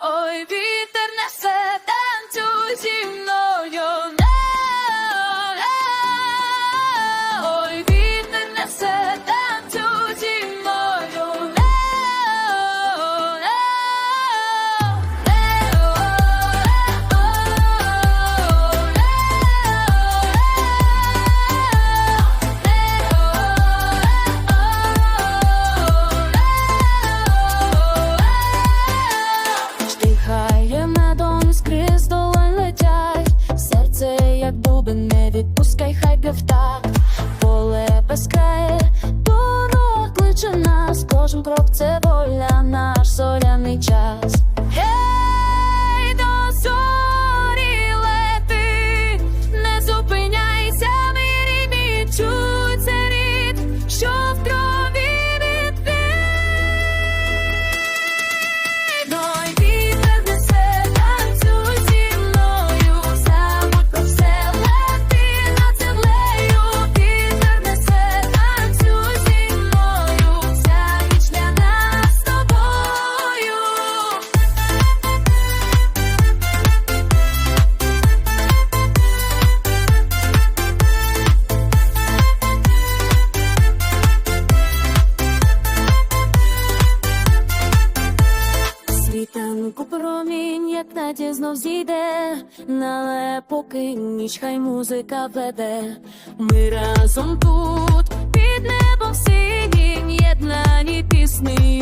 Ой, вітер несе танцюй зі мною. кличе нас, кожен крок це воля, наш соляний час. промінь, як наді знов зійде, але поки ніч хай музика веде. Ми разом тут під небом синім, єднані пісні.